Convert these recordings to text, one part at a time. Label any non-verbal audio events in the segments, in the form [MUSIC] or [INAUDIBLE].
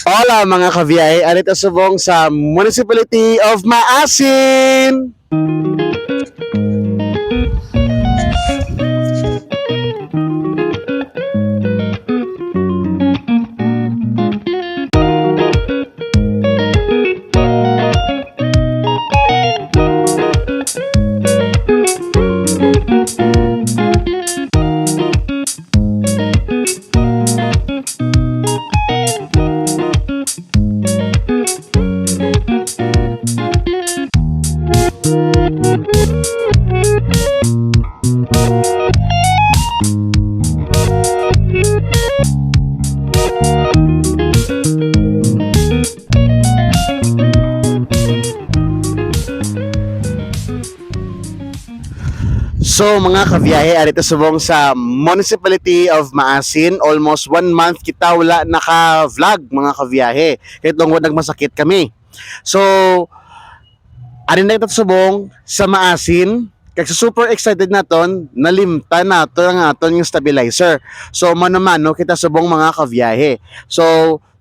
Hola mga kabiyay, alita subong sa Municipality of Maasin. So mga kabiyahe, alita subong sa Municipality of Maasin. Almost one month kita wala naka-vlog mga kabiyahe. Kahit tungkol nagmasakit kami. So, arin na kita subong sa Maasin. Kasi super excited naton, nalimta nato ang aton yung stabilizer. So, mano-mano kita subong mga kabiyahe. So,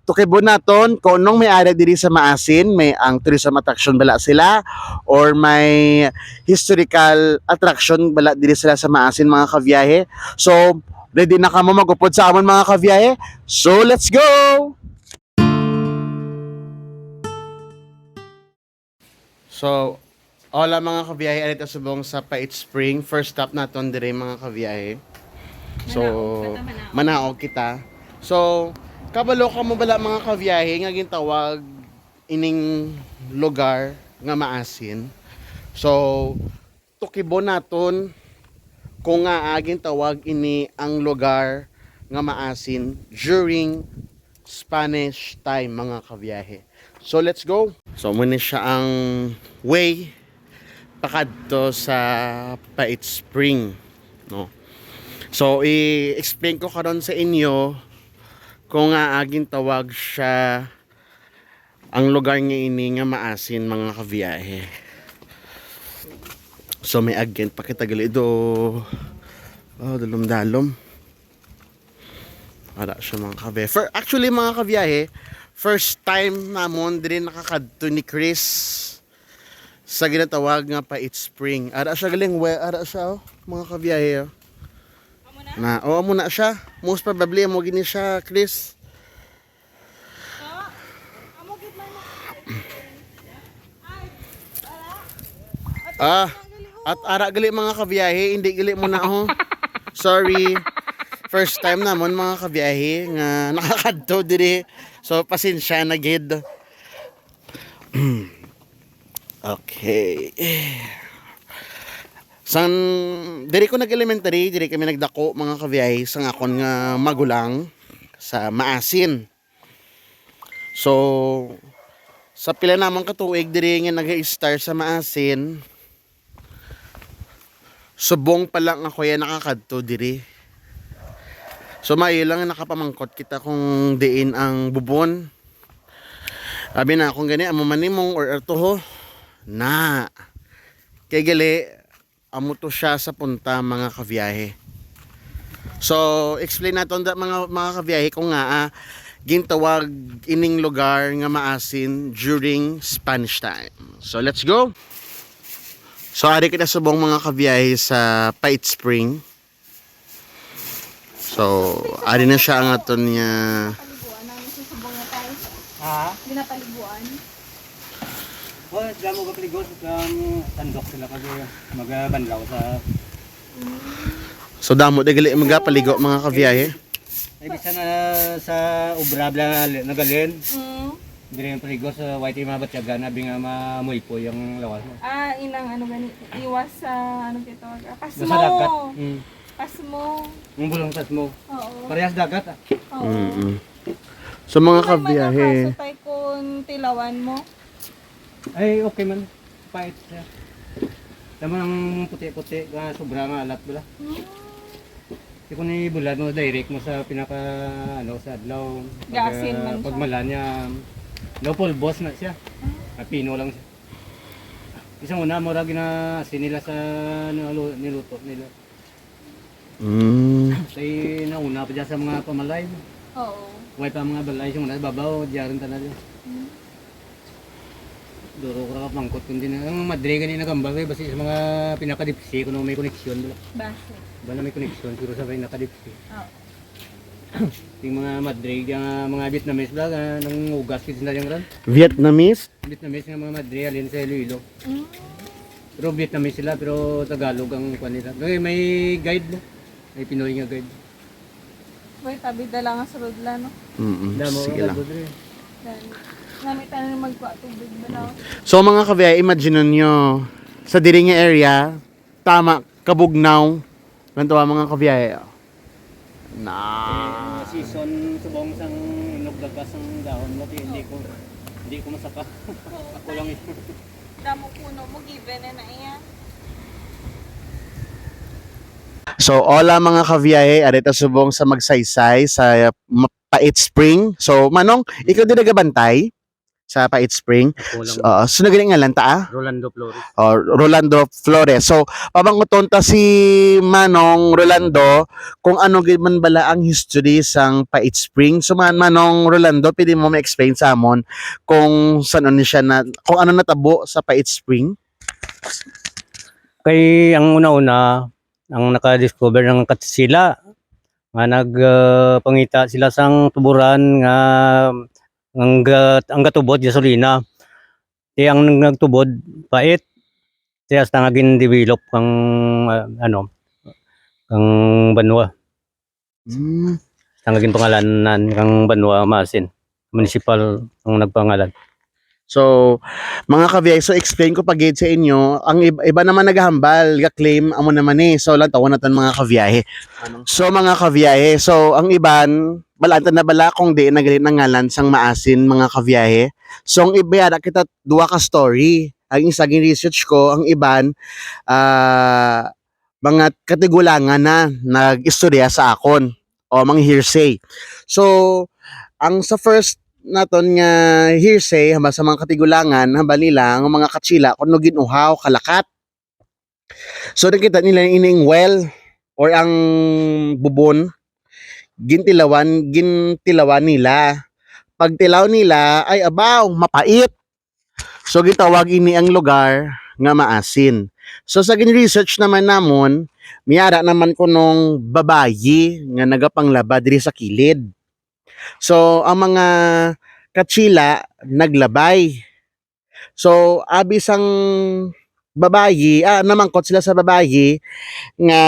tukibo naton kung anong may ari diri sa Maasin, may ang tourism attraction bala sila or may historical attraction bala diri sila sa Maasin mga kabiyahe. So, ready na ka mo magupod sa amon mga kabiyahe? So, let's go! So, hola mga kabiyahe, alita subong sa Pait Spring. First stop naton dire mga kabiyahe. So, manaog kita. So, kabalo ka mo bala mga kabiyahe nga gintawag ining lugar nga maasin. So, tukibo naton kung nga aging tawag ini ang lugar nga maasin during Spanish time mga kabiyahe. So let's go. So muna siya ang way pakadto sa Pait Spring, no. So i-explain ko karon sa inyo kung nga aging tawag siya ang lugar nga ini nga maasin mga kabiyahe. So may agent pakitagali do. Oh, dalom-dalom. Ara siya mga kabiyahe. For, actually mga kabiyahe, first time namon din nakakadto ni Chris sa ginatawag nga pa It Spring. Ara siya galing, we, ara siya oh, mga kabiyahe. Oh. Na, oo mo na siya. Most probably mo gini siya, Chris. Ah, at ara gali mga kabiyahe, hindi gali mo na ako. [LAUGHS] Sorry. First time namon mga kabiyahe nga [LAUGHS] nakakadto diri. So pasensya na gid. [CLEARS THROAT] okay. San diri ko nag-elementary, diri kami nagdako mga kabiyahe sa akon nga magulang sa Maasin. So sa pila namang katuig diri nga nag-star sa Maasin. Subong pa lang ako yan nakakadto diri. So maayo lang nakapamangkot kita kung diin ang bubon. Abi na kung gani amo manimong or artoho na. Kay gali amo to siya sa punta mga kabiyahe. So explain naton da mga mga kabiyahe kung nga ah, gintawag ining lugar nga maasin during Spanish time. So let's go. So ari kita subong mga kabiyahe sa Pait Spring. So ari na siya ang aton niya. Ha? Binapaliguan. Oh, sila mo kapaligot um, tandok sila kasi magabanlaw sa So damo de gali mga paligo mga kabiyahe. ay bisa na sa ubra bla nagalin. Mm. Dire yung paligot sa white mga batyagan abi nga mamuy po yung lawas mo. Ah, inang ano gani. Iwas sa ano kito. Pasmo. Sa dagat. Mm. Pasmo. Yung bulong tas mo. Oo. Parehas dagat ah. Oo. Mm-mm. So mga kabiyahe. manakasutay kung tilawan mo. Ay okay man. Pait siya. Tama ng puti-puti nga sobra nga alat bala. Mm. Di ko ni bulad mo direct mo sa pinaka ano sa adlaw. Gasin man siya. Pag niya low boss na siya. Ah, Pino lang siya. Isang una mo ra gina nila sa ano, niluto nila. Mm. Say nauna pa dyan sa mga pamalay. Oo. Huwag pa mga balay siya muna. Babaw, diyaran tanah yun. Duro ko ka pangkot kundi na. Ang madre ganyan nagambal kayo. Basta sa mga pinakadipsi kung may koneksyon. Bala. Bakit? Bala may koneksyon. Pero sa may nakadipsi. Oo. [CLEARS THROAT] Yung mga madre, yung mga Vietnamese ba, ah, nang ugas kasi na yung ran. Vietnamese? Vietnamese ng mga madre, alin sa Iloilo. Mm. Pero Vietnamese sila, pero Tagalog ang kanila. May, may guide mo. May Pinoy nga guide. Boy, tabi dala nga sa rodla, no? Mm Damo, Sige lang. Dre. Namit na magkuha tubig ba na? So mga kabiyay, imagine nyo, sa diri nga area, tama, kabugnaw, ganito ang mga kabiyay. Na. Ah. season subong sang inugdagas ang dahon mo, hindi ko hindi ko masaka. Ako lang ito. Damo puno mo, given na iya. So, hola mga kabiyahe, arita subong sa magsaysay sa Ma- Pait Spring. So, Manong, ikaw din nagabantay sa Pait Spring. Ako lang. So, uh, sunod nga lang ta ah? Rolando Flores. O, Rolando Flores. So, pabanguton ta si Manong Rolando kung ano gid man bala ang history sang Pait Spring. So, man, Manong Rolando, pwede mo ma-explain sa amon kung saan ano siya na, kung ano natabo sa Pait Spring? Kay ang una-una, ang naka-discover ng katsila, nga nagpangita sila sang tuburan nga ang, gat- ang gatubod gasolina. Di ang nagtubod pait. Kaya sa naging develop kang ah, ano kang banwa. Hmm. Sa naging pangalanan kang banwa masin. Municipal ang nagpangalan. So, mga kabiyay, so explain ko pag sa inyo, ang iba, iba naman naghahambal, ga-claim, amo naman eh. So, lang tawa natin mga kabiyahe. So, mga kabiyahe, so, ang iban, balanta na bala kung di nagalit ng ngalan sang maasin, mga kabiyahe. So, ang iba yara kita duwa ka story. Ang isa research ko, ang iban, ah, mga katigulangan na nag-istorya sa akon o mga hearsay. So, ang sa first naton nga hearsay hamba sa mga katigulangan hamba nila ang mga katsila kuno ginuhaw kalakat so nakita nila ining well or ang bubon gintilawan gintilawan nila. Pag tilaw nila ay abaw mapait. So gitawag ini ang lugar nga maasin. So sa gin research naman namon miyara naman kunong babayi nga nagapanglaba diri sa kilid. So, ang mga katsila naglabay. So, abis ang babayi, ah, namangkot sila sa babayi nga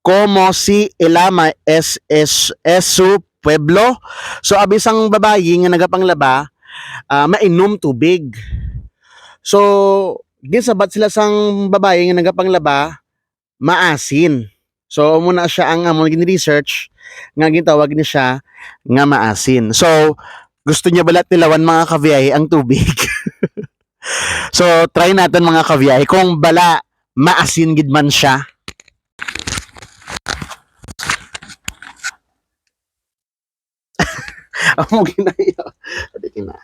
como si Elama es es esu pueblo. So, abis ang babayi nga nagapanglaba, ah, mainom tubig. So, gisabat sila sang babayi nga nagapanglaba, maasin. So, muna siya ang amon gin research nga gitawag ni siya nga maasin. So, gusto niya balat tilawan mga kabiyahe ang tubig. [LAUGHS] so, try natin mga kabiyahe kung bala maasin gid man siya. Amo ginayo. Adi kina.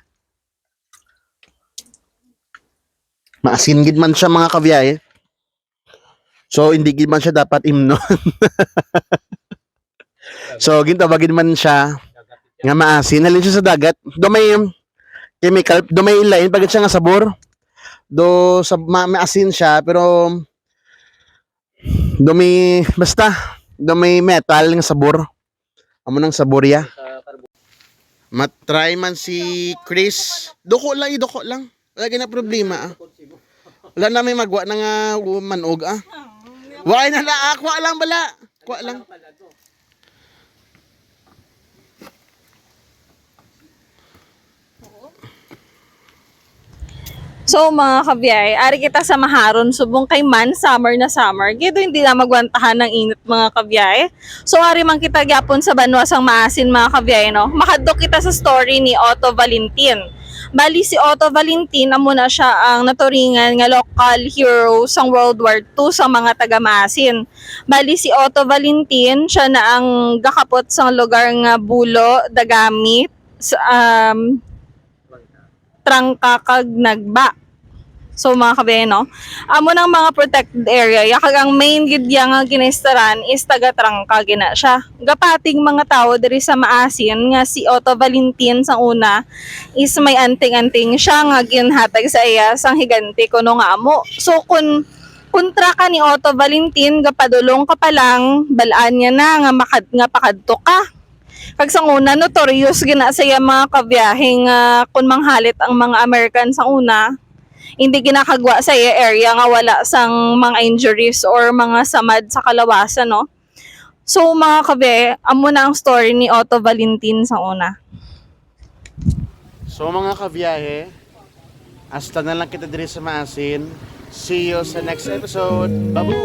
Maasin gid man siya mga kabiyahe. So, hindi gid man siya dapat imnon. [LAUGHS] So, gintawagin man siya nga maasin. Halin siya sa dagat. Do may chemical, do may ilain pagkat siya nga sabor. Do sa ma, maasin siya pero do may basta do may metal nga sabor. Amo nang saborya. Matry man si Chris. Doko lang, idoko lang. Wala na problema ah. Wala na may magwa na nga manog ah. Wala na la, ah, kwa lang bala. Kwa lang. So mga kabiyay, ari kita sa maharon subong kay man summer na summer. Gito hindi na magwantahan ng init mga kabiyay. So ari man kita gyapon sa banwa sang maasin mga kabiyay no. Makadto kita sa story ni Otto Valentin. Bali si Otto Valentin amo na siya ang naturingan nga local hero sang World War II sa mga taga Maasin. Bali si Otto Valentin siya na ang gakapot sang lugar nga Bulo, Dagami, sa- um, trangka kag nagba So mga kabe, no? Amo ng mga protected area, yakag ang main gid yang nga ginaistaran is taga Trangka gina siya. Gapating mga tao diri sa Maasin nga si Otto Valentin sa una is may anting-anting siya nga ginhatag sa iya sang higanti kuno nga amo. So kun kontra ka ni Otto Valentin gapadulong ka pa lang balaan niya na nga makad nga pakadto ka. Kag sa una notorious gina sa iya mga kabiyaheng nga kun manghalit ang mga American sa una hindi ginakagwa sa area nga wala sang mga injuries or mga samad sa kalawasan, no? So, mga kabe, amo na ang story ni Otto Valentin sa una. So mga kabiyahe, hasta na lang kita diri sa Maasin. See you sa next episode. Babu!